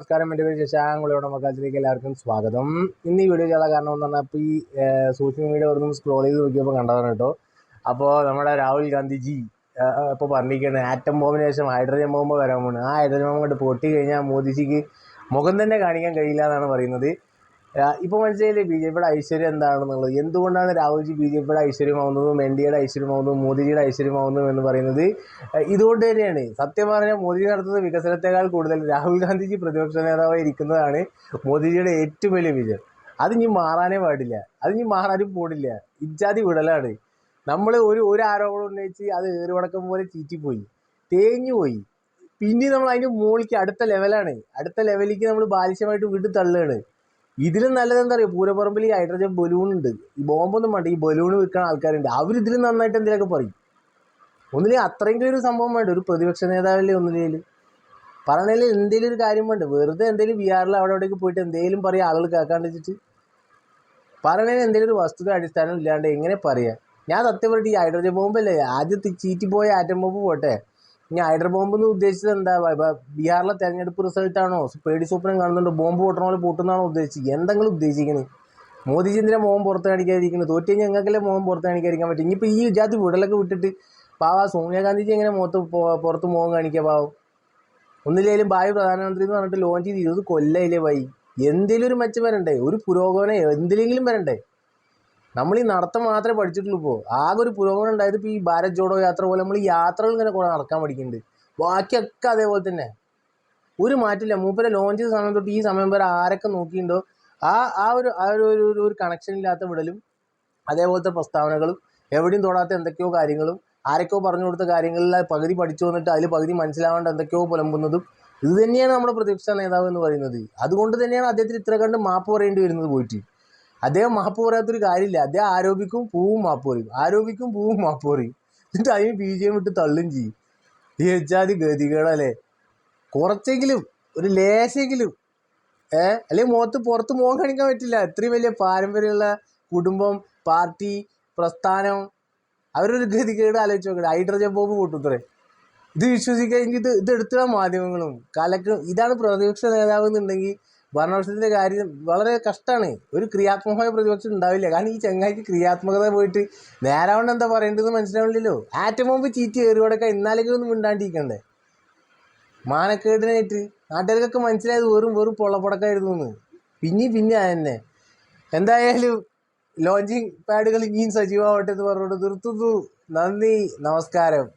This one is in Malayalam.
നമസ്കാരം. എന്റെ പേര് ശശാങ്കുളിയുടെ മക്കാലത്തിലേക്ക് എല്ലാവർക്കും സ്വാഗതം. ഇന്ന് ഈ വീഡിയോ ചെയ്യാൻ കാരണം എന്ന് പറഞ്ഞാൽ ഇപ്പോൾ ഈ സോഷ്യൽ മീഡിയ ഒരു സ്ക്രോൾ ചെയ്ത് നോക്കിയപ്പോൾ കണ്ടതാണ് കേട്ടോ. അപ്പോൾ നമ്മുടെ രാഹുൽ ഗാന്ധിജി ഇപ്പോൾ പറഞ്ഞിരിക്കുകയാണ് ആറ്റം ബോംബിന് ശേഷം ഹൈഡ്രജൻ ബോംബ് വരാൻ പോകുന്നത് ആ ഹൈഡ്രജൻ ബോംബ് കൊണ്ട് പൊട്ടി കഴിഞ്ഞാൽ മോദിജിക്ക് മുഖം തന്നെ കാണിക്കാൻ കഴിയില്ല എന്നാണ് പറയുന്നത്. ഇപ്പോൾ മനസ്സിലായില്ലേ? ബി ജെ പിയുടെ ഐശ്വര്യം എന്താണെന്നുള്ളത്? എന്തുകൊണ്ടാണ് രാഹുൽജി ബി ജെ പിയുടെ ഐശ്വര്യമാവുന്നതും എൻ ഡി എയുടെ ഐശ്വര്യമാവുന്നതും മോദിജിയുടെ ഐശ്വര്യമാവുന്നതും എന്ന് പറയുന്നത്? ഇതുകൊണ്ട് തന്നെയാണ്. സത്യം പറഞ്ഞാൽ മോദി നടത്തുന്ന വികസനത്തെക്കാൾ കൂടുതൽ രാഹുൽ ഗാന്ധിജി പ്രതിപക്ഷ നേതാവായി ഇരിക്കുന്നതാണ് മോദിജിയുടെ ഏറ്റവും വലിയ വിജയം. അത് ഇനി മാറാനേ പാടില്ല. അത് ഇനി മാറാനും പോടില്ല. ഇജാതി വിടലാണ്. നമ്മൾ ഒരു ഒരു ആരോപണം ഉന്നയിച്ച് അത് ഏറുവടക്കം പോലെ ചീറ്റിപ്പോയി. തേഞ്ഞു പോയി. പിന്നെ നമ്മൾ അതിന്റെ മുകളിലേക്ക് അടുത്ത ലെവലാണ് അടുത്ത ലെവലിലേക്ക് നമ്മൾ ബാലിശമായിട്ട് വീട്ടിൽ തള്ളുകയാണ്. ഇതിലും നല്ലത് എന്താ പറയുക പൂരപ്പറമ്പിൽ ഈ ഹൈഡ്രജൻ ബലൂൺ ഉണ്ട്. ഈ ബോംബൊന്നും വേണ്ട ഈ ബലൂൺ വിൽക്കുന്ന ആൾക്കാരുണ്ട്. അവർ ഇതിലും നന്നായിട്ട് എന്തെങ്കിലുമൊക്കെ പറയും? ഒന്നില്ലെങ്കിൽ അത്രയെങ്കിലും ഒരു സംഭവം വേണ്ട. ഒരു പ്രതിപക്ഷ നേതാവല്ലേ ഒന്നിലേൽ പറയണതിൽ എന്തെങ്കിലും ഒരു കാര്യം വേണ്ട. വെറുതെ എന്തെങ്കിലും ബിഹാറിൽ അവിടെ അവിടേക്ക് പോയിട്ട് എന്തെങ്കിലും പറയുക ആളുകൾ കേൾക്കാണ്ട് വെച്ചിട്ട്. പറയണതിന് എന്തെങ്കിലും ഒരു വസ്തുത അടിസ്ഥാനം ഇല്ലാണ്ട് എങ്ങനെ പറയുക ഞാൻ സത്യം ഈ ഹൈഡ്രജൻ ബോംബല്ലേ? ആദ്യത്തെ ചീറ്റി പോയ ആറ്റം ബോംബ് പോട്ടെ. ഇനി ഹൈഡർ ബോംബ് എന്ന് ഉദ്ദേശിച്ചത് എന്താ? ബീഹാറിലെ തെരഞ്ഞെടുപ്പ് റിസൾട്ട് ആണോ? പേടി സ്വപ്നം കാണുന്നുണ്ട്. ബോംബ് പൊട്ടണ പോലെ പൊട്ടുന്നാണോ ഉദ്ദേശിച്ചത്? എന്തെങ്കിലും ഉദ്ദേശിക്കുന്നത് മോദിജി എന്തിനാ മോഹം പുറത്ത് കാണിക്കാതിരിക്കുന്നത് തോറ്റു കഴിഞ്ഞാൽ ഞങ്ങൾക്കല്ലേ മോഹം പുറത്ത് കാണിക്കാതിരിക്കാൻ പറ്റും. ഇനിയിപ്പോൾ ഈ ജാതി വിടലൊക്കെ വിട്ടിട്ട് പാവ സോണിയാഗാന്ധിജി എങ്ങനെ മുഖത്ത് പുറത്ത് മോഹം കാണിക്കുക പാവം? ഒന്നിലേലും ഭാവി പ്രധാനമന്ത്രി എന്ന് പറഞ്ഞിട്ട് ലോഞ്ച് ചെയ്ത് ഇരുപത് കൊല്ലയില്ലേ വൈ? എന്തെങ്കിലും ഒരു മെച്ചം വരണ്ടേ? ഒരു പുരോഗമനം എന്തിലെങ്കിലും വരണ്ടേ? നമ്മൾ ഈ നടത്തം മാത്രമേ പഠിച്ചിട്ടുള്ളൂ ഇപ്പോൾ ആകെ ഒരു പുരോഗമനം ഉണ്ടായത് ഇപ്പോൾ ഈ ഭാരത് ജോഡോ യാത്ര പോലെ നമ്മൾ യാത്രകൾ ഇങ്ങനെ കൂടെ നടക്കാൻ പഠിക്കുന്നുണ്ട്. ബാക്കിയൊക്കെ അതേപോലെ തന്നെ. ഒരു മാറ്റില്ല മൂപ്പരെ ലോഞ്ച് ചെയ്ത സമയം തൊട്ട് ഈ സമയം വരെ ആരൊക്കെ നോക്കിയിട്ടുണ്ടോ ആ ആ ഒരു ആ ഒരു- ഒരു ഒരു കണക്ഷൻ ഇല്ലാത്ത വിടലും അതേപോലത്തെ പ്രസ്താവനകളും എവിടെയും തൊടാത്ത എന്തൊക്കെയോ കാര്യങ്ങളും ആരൊക്കെയോ പറഞ്ഞു കൊടുത്ത കാര്യങ്ങളിൽ പകുതി പഠിച്ചു വന്നിട്ട് അതിൽ പകുതി മനസ്സിലാവാണ്ട് എന്തൊക്കെയോ പുലമ്പുന്നതും ഇത് തന്നെയാണ് നമ്മുടെ പ്രതിപക്ഷ നേതാവ് എന്ന് പറയുന്നത്. അതുകൊണ്ട് തന്നെയാണ് അദ്ദേഹത്തിന് ഇത്ര കണ്ട് മാപ്പ് പറയേണ്ടി വരുന്നത് പോയിട്ട്. അദ്ദേഹം മാപ്പ് കാര്യമില്ല. അദ്ദേഹം ആരോപിക്കും പൂവും മാപ്പ് പറയും ആരോപിക്കും പൂവും മാപ്പ് പറയും എന്നിട്ട് അതിന് ബി ജെ വിട്ട് തള്ളും ചെയ്യും. ഈ വെച്ചാതി ഗതികളല്ലേ കുറച്ചെങ്കിലും ഒരു ലേശെങ്കിലും ഏ? അല്ലെങ്കിൽ മുഖത്ത് പുറത്ത് മുഖം കാണിക്കാൻ പറ്റില്ല. ഇത്രയും വലിയ പാരമ്പര്യമുള്ള കുടുംബം പാർട്ടി പ്രസ്ഥാനം. അവരൊരു ഗതികേട് ആലോചിച്ച് നോക്കട്ടെ. ഹൈഡ്രജൻ ബോംബ് പൊട്ടുത്രേ ഇത് വിശ്വസിക്കുകയെങ്കിൽ ഇത് ഇത് എടുത്തിടാം മാധ്യമങ്ങളും. കലക്ക് ഇതാണ് പ്രതിപക്ഷ നേതാവ് എന്നുണ്ടെങ്കിൽ ഭരണപക്ഷത്തിന്റെ കാര്യം വളരെ കഷ്ടമാണ് ഒരു ക്രിയാത്മകമായ പ്രതിപക്ഷം ഉണ്ടാവില്ല. കാരണം ഈ ചങ്ങായിക്ക് ക്രിയാത്മകത പോയിട്ട് നേരാവണ്ണം എന്താ പറയേണ്ടതെന്ന് മനസ്സിലാവില്ലല്ലോ ആറ്റം ബോംബ് ചീറ്റ് കയറിയോടൊക്കെ ഇന്നാലെങ്കിലും ഒന്നും മിണ്ടാണ്ടിരിക്കണ്ടേ? മാനക്കേടിനായിട്ട് നാട്ടുകാർക്കൊക്കെ മനസ്സിലായത് വെറും വെറും പൊള്ളപ്പൊടക്കായിരുന്നു എന്ന്. പിന്നെ പിന്നെ തന്നെ. എന്തായാലും ലോഞ്ചിങ് പാഡുകൾ ഇനിയും സജീവമാവട്ടെ എന്ന് പറഞ്ഞുകൊണ്ട് നിർത്തുന്നു. നന്ദി നമസ്കാരം.